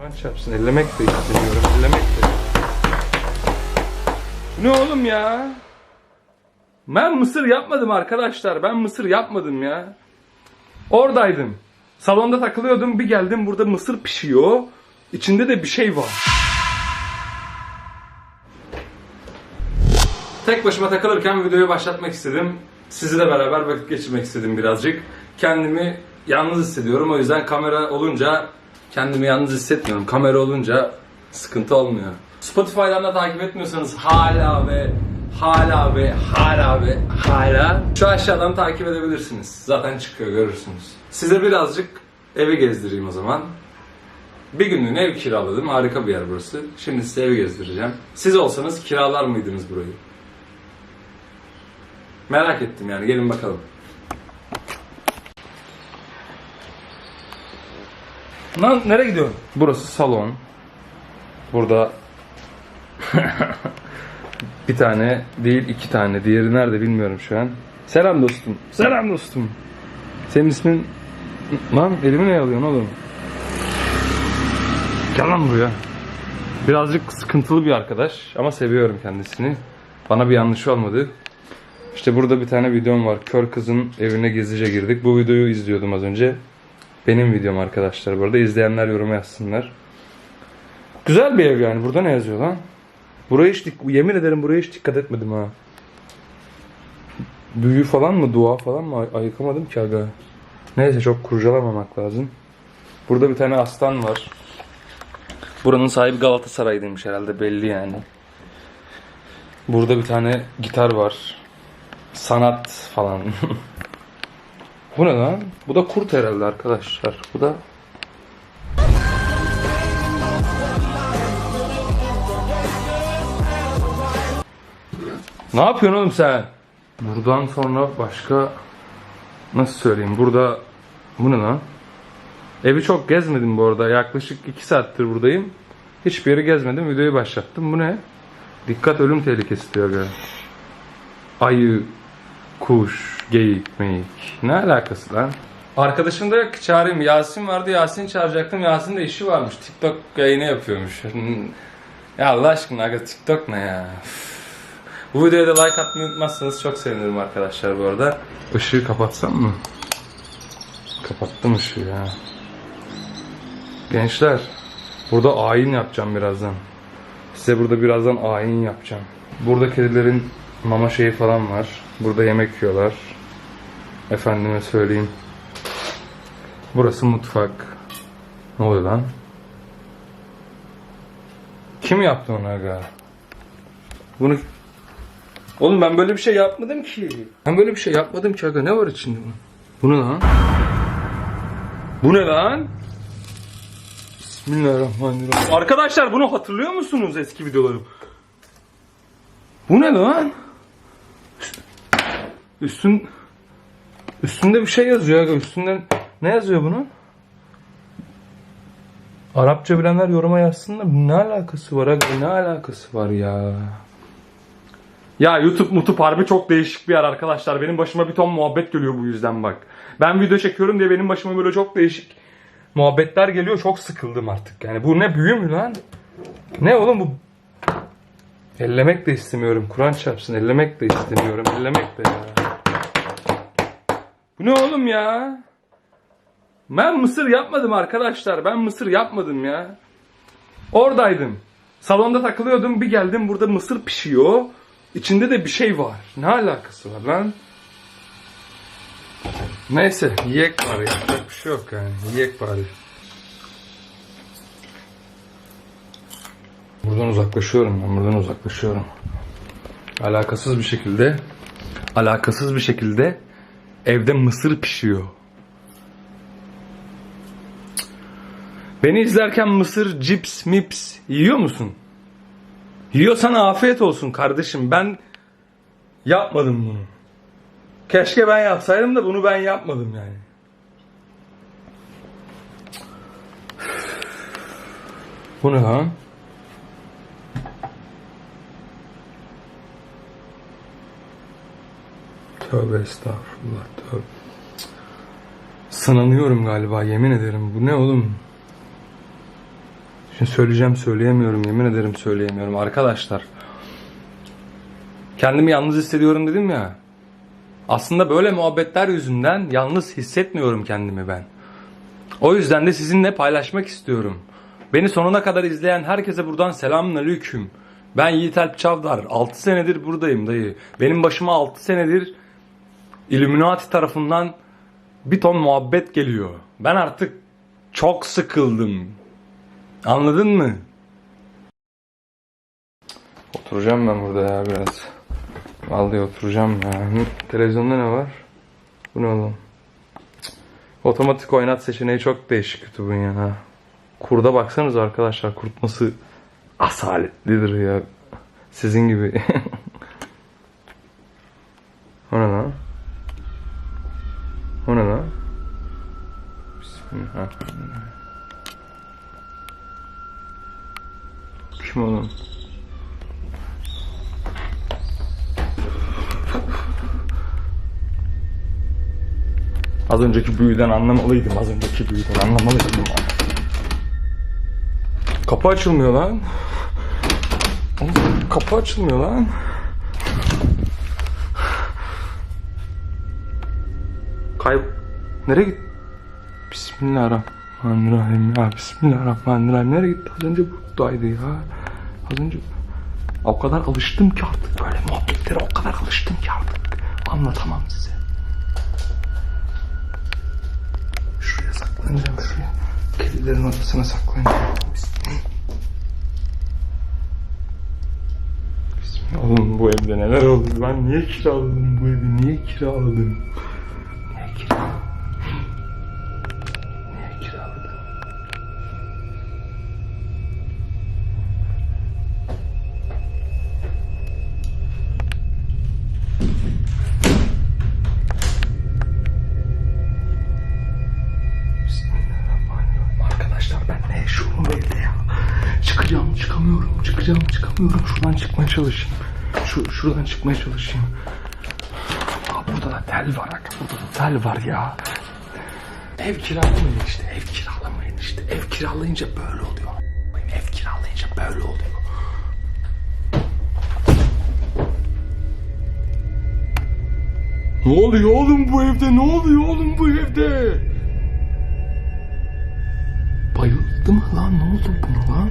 Kur'an çarpsın ellemek de istemiyorum ellemek de. Ne oğlum ya? Ben mısır yapmadım arkadaşlar. Ben mısır yapmadım ya. Oradaydım. Salonda takılıyordum. Bir geldim burada mısır pişiyor. İçinde de bir şey var. Tek başıma takılırken videoyu başlatmak istedim. Sizle beraber vakit geçirmek istedim birazcık. Kendimi yalnız hissediyorum. O yüzden kamera olunca kendimi yalnız hissetmiyorum. Kamera olunca sıkıntı olmuyor. Spotify'dan da takip etmiyorsanız hala ve hala ve hala ve hala şu aşağıdan takip edebilirsiniz. Zaten çıkıyor görürsünüz. Size birazcık evi gezdireyim o zaman. Bir günlüğüne ev kiraladım. Harika bir yer burası. Şimdi size evi gezdireceğim. Siz olsanız kiralar mıydınız burayı? Merak ettim yani. Gelin bakalım. Lan nereye gidiyorsun? Burası salon. Burada bir tane değil iki tane. Diğeri nerede bilmiyorum şu an. Selam dostum. Selam dostum. Senin ismin... Lan elimi ne alıyorsun oğlum? Gel lan buraya. Birazcık sıkıntılı bir arkadaş ama seviyorum kendisini. Bana bir yanlışı olmadı. İşte burada bir tane videom var. Kör kızın evine gizlice girdik. Bu videoyu izliyordum az önce. Benim videom arkadaşlar. Bu arada izleyenler yoruma yazsınlar. Güzel bir ev yani. Burada ne yazıyor lan? Buraya hiç yemin ederim buraya hiç dikkat etmedim ha. Büyü falan mı, dua falan mı Ay- ayıkamadım ki aga. Neyse çok kurcalamamak lazım. Burada bir tane aslan var. Buranın sahibi Galatasaraylıymış herhalde belli yani. Burada bir tane gitar var. Sanat falan. Bu ne lan? Bu da kurt herhalde arkadaşlar. Bu da Ne yapıyorsun oğlum sen? Buradan sonra başka nasıl söyleyeyim? Burada bu ne lan? Evi çok gezmedim bu arada. Yaklaşık 2 saattir buradayım. Hiçbir yeri gezmedim. Videoyu başlattım. Bu ne? Dikkat ölüm tehlikesi diyor böyle. Ayı, kuş, geyik, meyik. Ne alakası lan? Arkadaşım da yok ki çağırayım. Yasin vardı. Yasin çağıracaktım. Yasin de işi varmış. TikTok yayını yapıyormuş. ya Allah aşkına aga TikTok ne ya? Üf. Bu videoya da like atmayı unutmazsanız çok sevinirim arkadaşlar bu arada. Işığı kapatsam mı? Kapattım ışığı ya. Gençler, burada ayin yapacağım birazdan. Size burada birazdan ayin yapacağım. Burada kedilerin mama şeyi falan var. Burada yemek yiyorlar. Efendime söyleyeyim. Burası mutfak. Ne oluyor lan? Kim yaptı onu aga? Bunu Oğlum ben böyle bir şey yapmadım ki. Ben böyle bir şey yapmadım ki aga. Ne var içinde bunun? Bu ne lan? Bu ne lan? Bismillahirrahmanirrahim. Arkadaşlar bunu hatırlıyor musunuz eski videolarım? Bu ne lan? Üstün üstünde bir şey yazıyor aga. Üstünde ne yazıyor bunun? Arapça bilenler yoruma yazsınlar. Ne alakası var aga? Ne alakası var ya? Ya YouTube mutup harbi çok değişik bir yer arkadaşlar. Benim başıma bir ton muhabbet geliyor bu yüzden bak. Ben video çekiyorum diye benim başıma böyle çok değişik muhabbetler geliyor. Çok sıkıldım artık. Yani bu ne büyü mü lan? Ne oğlum bu? Ellemek de istemiyorum. Kur'an çarpsın. Ellemek de istemiyorum. Ellemek de ya. Bu ne oğlum ya? Ben mısır yapmadım arkadaşlar. Ben mısır yapmadım ya. Oradaydım. Salonda takılıyordum. Bir geldim burada mısır pişiyor. İçinde de bir şey var. Ne alakası var lan? Neyse yiyek. Yapacak bir şey yok yani. Yiyek bari. Buradan uzaklaşıyorum ben. Buradan uzaklaşıyorum. Alakasız bir şekilde alakasız bir şekilde evde mısır pişiyor. Beni izlerken mısır, cips, mips yiyor musun? Yiyorsan afiyet olsun kardeşim. Ben yapmadım bunu. Keşke ben yapsaydım da bunu ben yapmadım yani. Bu ne lan? Tövbe estağfurullah tövbe. Sınanıyorum galiba yemin ederim. Bu ne oğlum? Şimdi söyleyeceğim söyleyemiyorum yemin ederim söyleyemiyorum arkadaşlar. Kendimi yalnız hissediyorum dedim ya. Aslında böyle muhabbetler yüzünden yalnız hissetmiyorum kendimi ben. O yüzden de sizinle paylaşmak istiyorum. Beni sonuna kadar izleyen herkese buradan selamünaleyküm. Ben Yiğit Alp Çavdar. 6 senedir buradayım dayı. Benim başıma 6 senedir Illuminati tarafından bir ton muhabbet geliyor. Ben artık çok sıkıldım. Anladın mı? Oturacağım ben burada ya biraz. Vallahi oturacağım ya. Televizyonda ne var? Bu ne oğlum? Otomatik oynat seçeneği çok değişik YouTube'un ya. Kurda baksanız arkadaşlar kurt nasıl asaletlidir ya. Sizin gibi. Kim oğlum? Az önceki büyüden anlamalıydım. Az önceki büyüden anlamalıydım. Kapı açılmıyor lan. Kapı açılmıyor lan. Kayb... Nereye git? Bismillahirrahmanirrahim ya. Bismillahirrahmanirrahim. Nereye gitti? Az önce buradaydı ya. Az önce... O kadar alıştım ki artık böyle muhabbetlere o kadar alıştım ki artık. Anlatamam size. Şuraya saklanacağım şuraya. Kedilerin odasına saklanacağım. Bismillah. Oğlum bu evde neler oldu? Ben niye kiraladım bu evi? Niye kiraladım? Çıkacağım, çıkamıyorum. Şuradan çıkmaya çalışayım. Şu, şuradan çıkmaya çalışayım. Aa, burada da tel var. Burada da tel var ya. Ev kiralamayın işte. Ev kiralamayın işte. Ev kiralayınca böyle oluyor. Ev kiralayınca böyle oluyor. Ne oluyor oğlum bu evde? Ne oluyor oğlum bu evde? Bayıldı mı lan? Ne oldu buna lan?